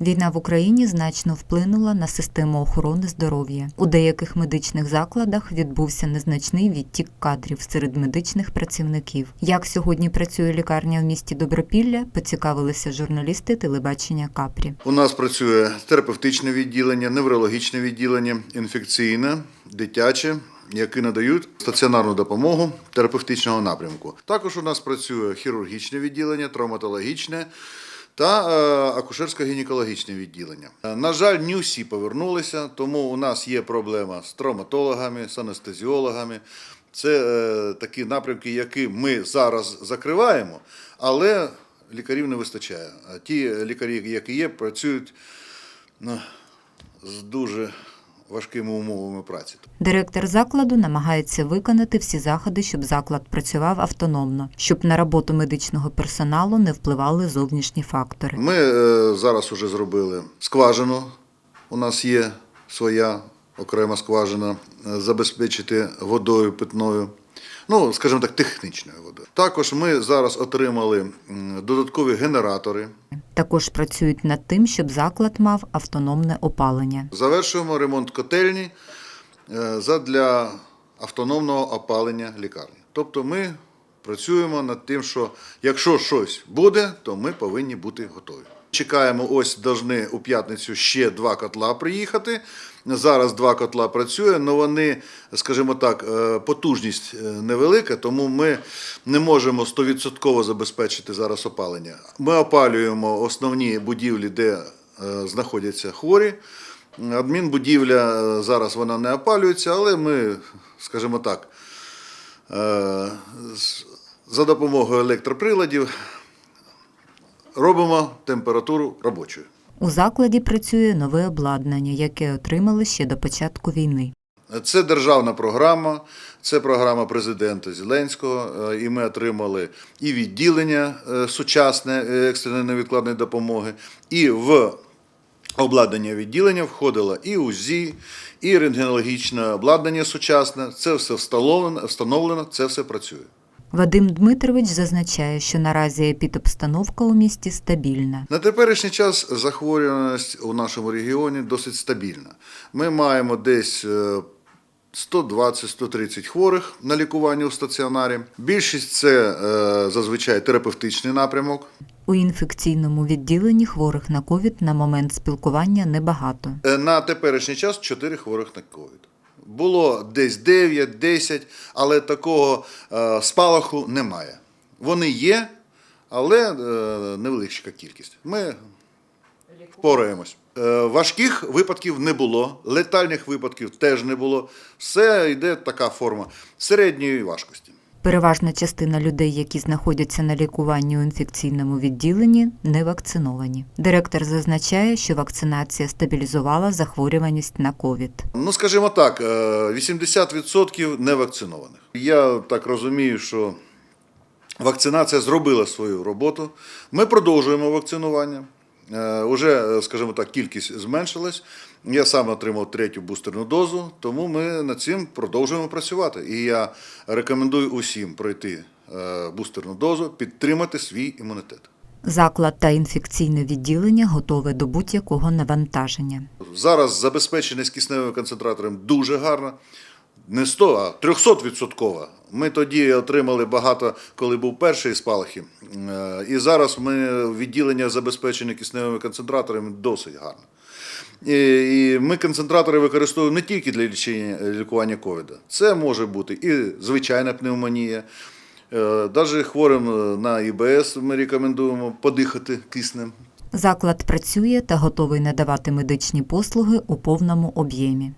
Війна в Україні значно вплинула на систему охорони здоров'я. У деяких медичних закладах відбувся незначний відтік кадрів серед медичних працівників. Як сьогодні працює лікарня в місті Добропілля, поцікавилися журналісти телебачення Капрі. У нас працює терапевтичне відділення, неврологічне відділення, інфекційне, дитяче, які надають стаціонарну допомогу терапевтичного напрямку. Також у нас працює хірургічне відділення, травматологічне. Та е, акушерсько-гінекологічне відділення. Е, На жаль, не всі повернулися, тому у нас є проблема з травматологами, з анестезіологами. Це е, такі напрямки, які ми зараз закриваємо, але лікарів не вистачає. А ті лікарі, які є, працюють ну, з дуже важкими умовами праці. Директор закладу намагається виконати всі заходи, щоб заклад працював автономно, щоб на роботу медичного персоналу не впливали зовнішні фактори. Ми е, зараз вже зробили скважину. У нас є своя окрема скважина, е, забезпечити водою питною. Ну, скажімо так, технічною водою. Також ми зараз отримали додаткові генератори. Також працюють над тим, щоб заклад мав автономне опалення. Завершуємо ремонт котельні е, задля автономного опалення лікарні. Тобто ми працюємо над тим, що якщо щось буде, то ми повинні бути готові. Чекаємо, ось должны у п'ятницю ще два котла приїхати. Зараз два котла працює, але вони, скажімо так, е, потужність е, невелика, тому ми не можемо 100% забезпечити зараз опалення. Ми опалюємо основні будівлі, де е, знаходяться хворі. Адмінбудівля зараз вона не опалюється, але ми, скажімо так, за допомогою електроприладів робимо температуру робочою. У закладі працює нове обладнання, яке отримали ще до початку війни. Це державна програма, це програма президента Зеленського, е, і ми отримали і відділення е, сучасне е, екстреної невідкладної допомоги, і в обладнання відділення входило і УЗІ, і рентгенологічне обладнання сучасне. Це все встановлено, встановлено це все працює. Вадим Дмитрович зазначає, що наразі епідобстановка у місті стабільна. На теперішній час захворюваність у нашому регіоні досить стабільна. Ми маємо десь е, 120-130 хворих на лікуванні у стаціонарі. Більшість це е, зазвичай терапевтичний напрямок. У інфекційному відділенні хворих на ковід на момент спілкування небагато. Е, На теперішній час 4 хворих на ковід. Було десь 9-10, але такого е, спалаху немає. Вони є, але е, невеличка кількість. Ми впораємось. Е, Важких випадків не було, летальних випадків теж не було. Все йде така форма середньої важкості. Переважна частина людей, які знаходяться на лікуванні у інфекційному відділенні, не вакциновані. Директор зазначає, що вакцинація стабілізувала захворюваність на ковід. Ну, скажімо так, е, 80% невакцинованих. Я так розумію, що вакцинація зробила свою роботу. Ми продовжуємо вакцинування. Е, Уже, е, скажімо так, кількість зменшилась. Я сам отримав третю бустерну дозу, тому ми над цим продовжуємо працювати. І я рекомендую усім пройти е, бустерну дозу, підтримати свій імунітет. Заклад та інфекційне відділення готове до будь-якого навантаження. Зараз забезпеченість кисневим концентратором дуже гарна. Не 100, а 300 відсоткова. Ми тоді отримали багато, коли був перший спалахи. Е, І зараз ми відділення забезпечені кисневими концентраторами досить гарно. І, ми концентратори використовуємо не тільки для лічення, лікування ковіда. Це може бути і звичайна пневмонія. Навіть хворим е, на ІБС ми рекомендуємо подихати киснем. Заклад працює та готовий надавати медичні послуги у повному об'ємі.